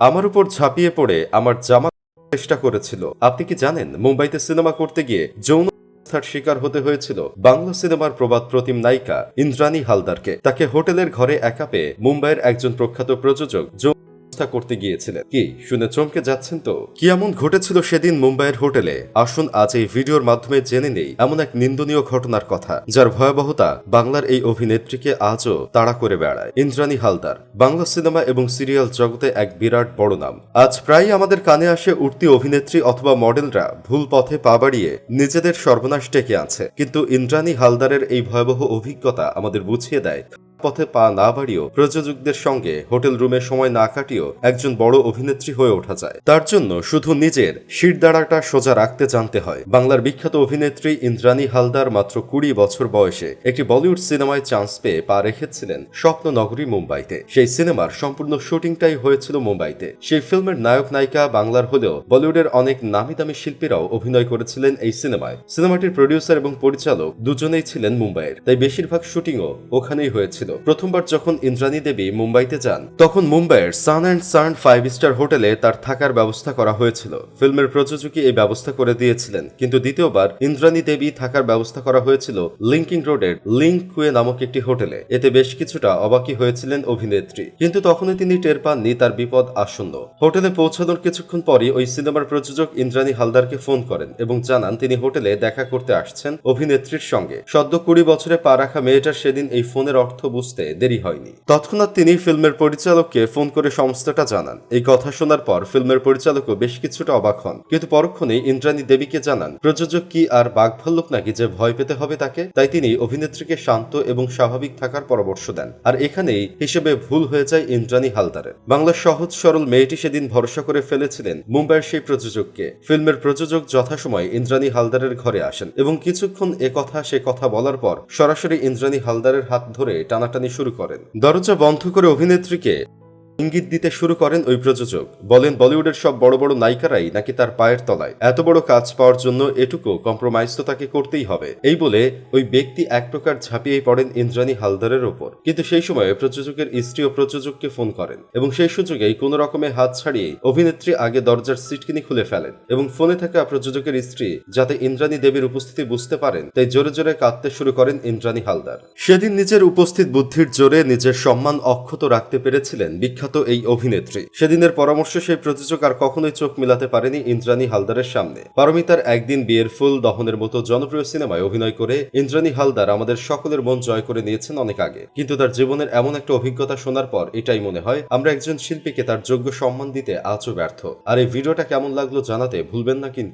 আমার উপর ঝাঁপিয়ে পড়ে আমার জামা চেষ্টা করেছিল। আপনি কি জানেন, মুম্বাইতে সিনেমা করতে গিয়ে যৌন শিকার হতে হয়েছিল বাংলা সিনেমার প্রবাদ প্রতিম নায়িকা ইন্দ্রাণী হালদারকে। তাকে হোটেলের ঘরে একা পেয়ে মুম্বাইয়ের একজন প্রখ্যাত প্রযোজক অবস্থা করতে গিয়েছিলেন। কি, শুনে চমকে যাচ্ছেন তো? কি এমন ঘটেছিল সেদিন মুম্বাইয়ের হোটেলে? আসুন আজ এই ভিডিওর মাধ্যমে জেনে নেই এমন এক নিন্দনীয় ঘটনার কথা, যার ভয়াবহতা বাংলার এই অভিনেত্রীকে আজও তাড়া করে বেড়ায়। ইন্দ্রাণী হালদার, বাংলা সিনেমা এবং সিরিয়াল জগতে এক বিরাট বড় নাম। আজ প্রায় আমাদের কানে আসে উঠতি অভিনেত্রী অথবা মডেলরা ভুল পথে পা বাড়িয়ে নিজেদের সর্বনাশ ডেকে আছে কিন্তু ইন্দ্রাণী হালদারের এই ভয়াবহ অভিজ্ঞতা আমাদের বুঝিয়ে দেয় পথে পা না বাড়িয়েও প্রযোজকদের সঙ্গে হোটেল রুমে সময় না কাটিয়েও একজন বড় অভিনেত্রী হয়ে ওঠা যায়। তার জন্য শুধু নিজের শিরদাঁড়াটা সোজা রাখতে জানতে হয়। বাংলার বিখ্যাত অভিনেত্রী ইন্দ্রাণী হালদার মাত্র কুড়ি বছর বয়সে একটি বলিউড সিনেমায় চান্স পেয়ে পা রেখেছিলেন স্বপ্ন নগরী মুম্বাইতে। সেই সিনেমার সম্পূর্ণ শুটিংটাই হয়েছিল মুম্বাইতে। সেই ফিল্মের নায়ক নায়িকা বাংলার হলেও বলিউডের অনেক নামি দামি শিল্পীরাও অভিনয় করেছিলেন এই সিনেমায়। সিনেমাটির প্রডিউসার এবং পরিচালক দুজনেই ছিলেন মুম্বাইয়ের। তাই বেশিরভাগ শুটিংও ওখানেই হয়েছিল। প্রথমবার যখন ইন্দ্রাণী দেবী মুম্বাইতে যান, তখন মুম্বাইয়ের Sun and Sun five star হোটেলে তার থাকার ব্যবস্থা করা হয়েছিল। ফিল্মের প্রযোজকই এই ব্যবস্থা করে দিয়েছিলেন, কিন্তু দ্বিতীয়বার ইন্দ্রাণী দেবী থাকার ব্যবস্থা করা হয়েছিল লিঙ্কিং রোডের লিঙ্ক কুয়ে নামক একটি হোটেলে। এতে বেশ কিছুটা অবাকি হয়েছিলেন অভিনেত্রী, কিন্তু তখনই তিনি টের পাননি তার বিপদ আসন্ন। হোটেলে পৌঁছানোর কিছুক্ষণ পরই ওই সিনেমার প্রযোজক ইন্দ্রাণী হালদারকে ফোন করেন এবং জানান তিনি হোটেলে দেখা করতে আসছেন অভিনেত্রীর সঙ্গে। সদ্য কুড়ি বছরে পা রাখা মেয়েটার সেদিন এই ফোনের অর্থ বুঝতে দেরি হয়নি। তৎক্ষণাৎ তিনি ফিল্মের পরিচালককে ফোন করে সমস্তটা জানান। এই কথা শোনার পর ফিল্মের পরিচালকও বেশ কিছুটা অবাক হন। কিন্তু পরক্ষণেই ইন্দ্রাণী দেবীকে জানান, প্রযোজক কি আর বাঘভাল্লুক নাকি যে ভয় পেতে হবে তাকে? তাই তিনি অভিনেত্রীকে শান্ত এবং স্বাভাবিক থাকার পরামর্শ দেন। আর এখানেই হিসেবে ভুল হয়ে যায় ইন্দ্রাণী হালদারের। বাংলার সহজ সরল মেয়েটি সেদিন ভরসা করে ফেলেছিলেন মুম্বাইয়ের সেই প্রযোজককে। ফিল্মের প্রযোজক যথাসময় ইন্দ্রাণী হালদারের ঘরে আসেন এবং কিছুক্ষণ এ কথা সে কথা বলার পর সরাসরি ইন্দ্রাণী হালদারের হাত ধরে টানাটানি শুরু করেন। দরজা বন্ধ করে অভিনেত্রীকে ইঙ্গিত দিতে শুরু করেন ওই প্রযোজক। বলেন, বলিউডের সব বড় বড় নায়িকারাই নাকি তার পায়ের তলায়। এত বড় কাজ পাওয়ার জন্য এটুকু কম্প্রোমাইজ তো তাকে করতেই হবে। এই বলে ওই ব্যক্তি এক প্রকার ঝাঁপিয়ে পড়েন ইন্দ্রাণী হালদারের ওপর। কিন্তু সেই সময়ে প্রযোজকের স্ত্রী ও প্রযোজককে ফোন করেন এবং সেই সুযোগেই কোনো রকমে হাত ছাড়িয়ে অভিনেত্রী আগে দরজার সিটকিনি খুলে ফেলেন এবং ফোনে থাকা প্রযোজকের স্ত্রী যাতে ইন্দ্রাণী দেবীর উপস্থিতি বুঝতে পারেন, তাই জোরে জোরে কাঁদতে শুরু করেন ইন্দ্রাণী হালদার। সেদিন নিজের উপস্থিত বুদ্ধির জোরে নিজের সম্মান অক্ষত রাখতে পেরেছিলেন বিখ্যাত এই অভিনেত্রী। সেদিনের পরামর্শ সেই প্রযোজক আর কখনোই চোখ মিলাতে পারেনি ইন্দ্রাণী হালদারের সামনে। পারমিতার একদিন বিয়ের ফুল, দহনের মতো জনপ্রিয় সিনেমায় অভিনয় করে ইন্দ্রাণী হালদার আমাদের সকলের মন জয় করে নিয়েছেন অনেক আগে। কিন্তু তার জীবনের এমন একটা অভিজ্ঞতা শোনার পর এটাই মনে হয়, আমরা একজন শিল্পীকে তার যোগ্য সম্মান দিতে আজও ব্যর্থ। আর এই ভিডিওটা কেমন লাগল জানাতে ভুলবেন না কিন্তু।